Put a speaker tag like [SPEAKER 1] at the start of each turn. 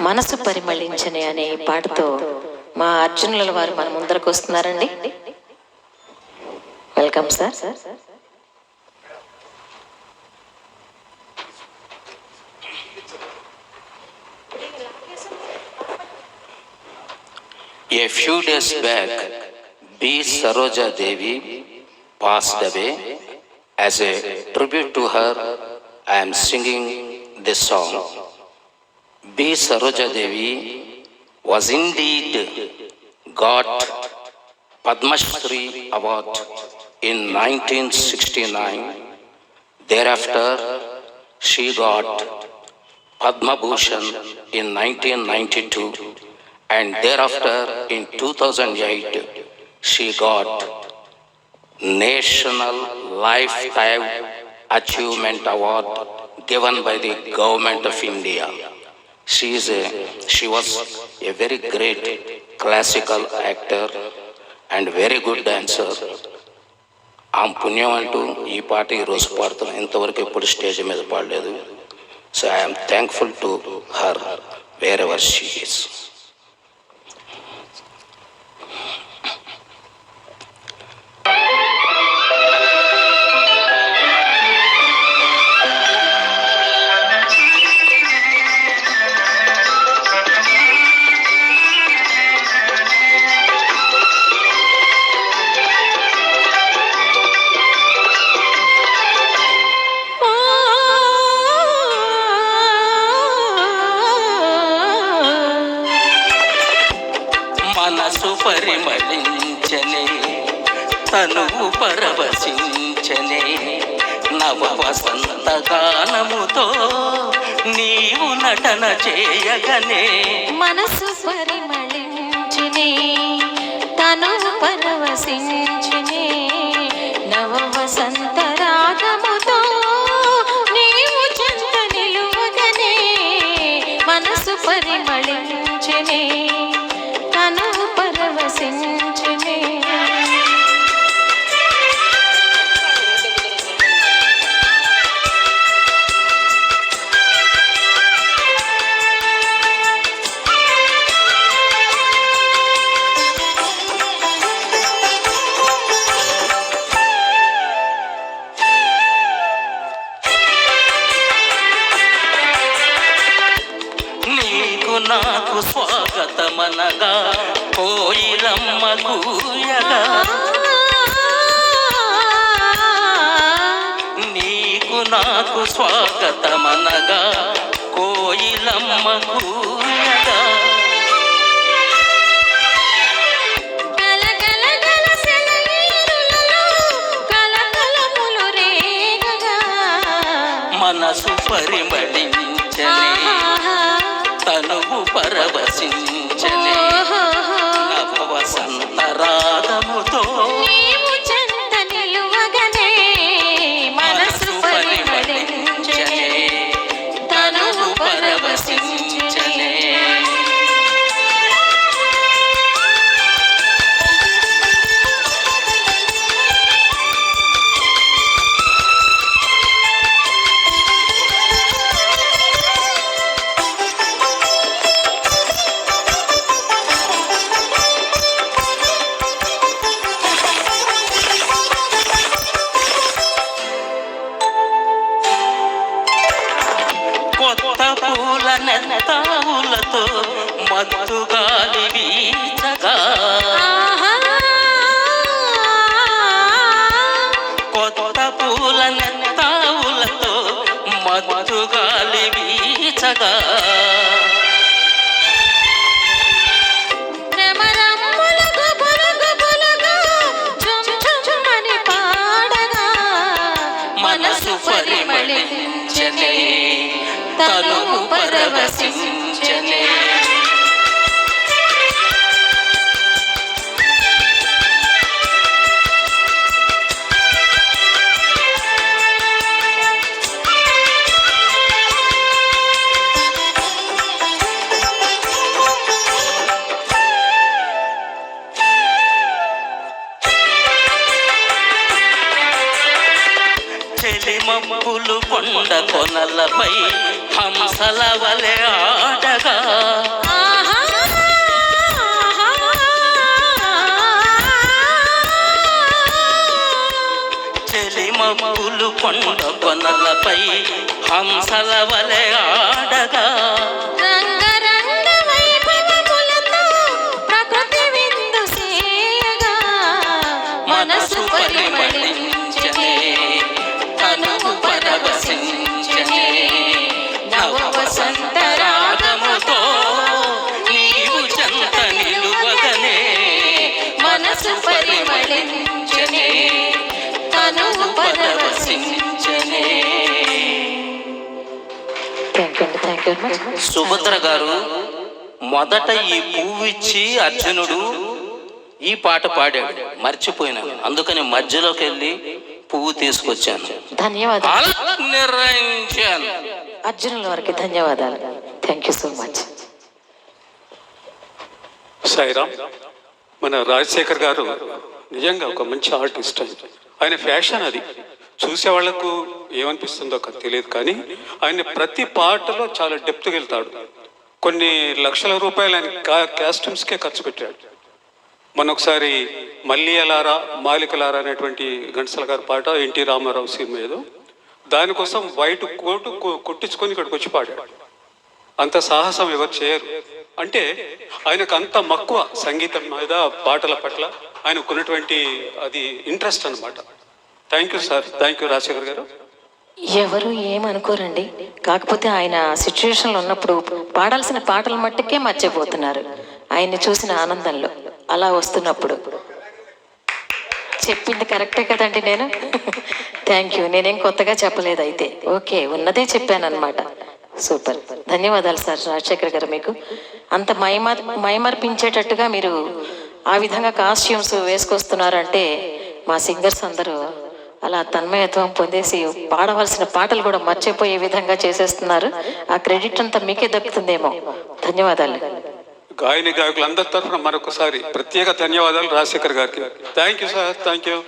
[SPEAKER 1] మనసు పరిమళించని అనే ఈ పాటతో మా అర్జునుల వారు మన ముందరకు వస్తున్నారండి welcome sir
[SPEAKER 2] A few days back, B. Saroja Devi passed away. As a tribute to her, I am singing this song. B. Saroja Devi was indeed got Padma Shri Award in 1969. Thereafter, she got Padma Bhushan in 1992 and thereafter in 2008 she got National Lifetime Achievement Award given by the Government of India. She is a, she was a very great classical actor and very good dancer ఆమె పుణ్యం అంటూ ఈ పాట ఈరోజు పాడుతున్నాం. ఇంతవరకు ఎప్పుడు stage మీద పాడలేదు. So I'm thankful to her wherever she is తనువు పరవశించనే నవ వసంత గానముతో నీవు నటన చేయగనే.
[SPEAKER 1] మనసు పరిమళించునే తను
[SPEAKER 2] పరవశించు స్వాగతమనగా కోయిలమ్మ కూయగా. నీకు నాకు స్వాగతమనగా కోయిలమ్మ కూయగా. మనసు పరిమళించనే పూల నెత్తావులతో మత్తు గాలి వీచగా. కొత్త పూల నెత్తావులతో మత్తు గాలి వీచగా మనసు పరిమళించనే. తనువు పరవశించనే చెలిమప్పులు కొండ కొనలపై హంసల వలె ఆడగా చెలిమప్పులు
[SPEAKER 1] కొండ కొనలపై హంసల వలె ఆడగా మనసు పరిమళించనే
[SPEAKER 2] పరవశించనే సుభద్ర గారు మొదట ఈ పువ్వు ఇచ్చి అర్జునుడు ఈ పాట పాడాడు. మర్చిపోయినాను అందుకని మధ్యలోకి వెళ్ళి పువ్వు తీసుకొచ్చాను.
[SPEAKER 1] ధన్యవాదాలు.
[SPEAKER 2] నిర్ణయించాను.
[SPEAKER 1] అర్జునుల వారికి ధన్యవాదాలు. Thank you so much
[SPEAKER 3] Sairam. మన రాజశేఖర్ గారు నిజంగా ఒక మంచి ఆర్టిస్ట్ ఆయన. ఫ్యాషన్ అది. చూసే వాళ్ళకు ఏమనిపిస్తుందో తెలియదు కానీ ఆయన ప్రతి పాటలో చాలా డెప్త్కి వెళ్తాడు. కొన్ని లక్షల రూపాయలు ఆయన కా- కాస్ట్యూమ్స్కే ఖర్చు పెట్టాడు. మనొకసారి ఒకసారి మల్లియలారా మాలికలారా అనేటువంటి ఘంటసాల గారి పాట ఎన్టీ రామారావు సినిమా ఏదో దానికోసం వైట్ కోటు కొట్టించుకొని కుట్టించుకొని ఇక్కడికి వచ్చి పాడాడు. అంత సాహసం ఎవరు చేయరు. అంటే ఆయనకు అంత మక్కువ సంగీతం మీద పాటల పట్ల ఆయనకు ఉన్నటువంటి అది ఇంట్రెస్ట్ అనమాట thank you sir thank you Rajasekhar garu.
[SPEAKER 1] ఎవరు ఏమనుకోరండి? కాకపోతే ఆయన సిచ్యువేషన్లో ఉన్నప్పుడు పాడాల్సిన పాటల మట్టుకే మర్చిపోతున్నారు. ఆయన్ని చూసిన ఆనందంలో అలా వస్తున్నప్పుడు. చెప్పింది కరెక్టే కదండి నేను? థ్యాంక్ యూ నేనేం కొత్తగా చెప్పలేదు అయితే. ఓకే ఉన్నదే చెప్పాను అనమాట సూపర్. ధన్యవాదాలు సార్ రాజశేఖర్ గారు మీకు. అంత మైమ మైమర్పించేటట్టుగా మీరు ఆ విధంగా కాస్ట్యూమ్స్ వేసుకొస్తున్నారంటే మా సింగర్స్ అందరూ అలా తన్మయత్వం పొందేసి పాడవలసిన పాటలు కూడా మర్చిపోయే విధంగా చేసేస్తున్నారు. ఆ క్రెడిట్ అంతా మీకే దక్కుతుందేమో. ధన్యవాదాలు.
[SPEAKER 3] గాయని గాయకులందరి తరఫున మరొకసారి ప్రత్యేక ధన్యవాదాలు రాజశేఖర్ గారికి. Thank you sir. Thank you.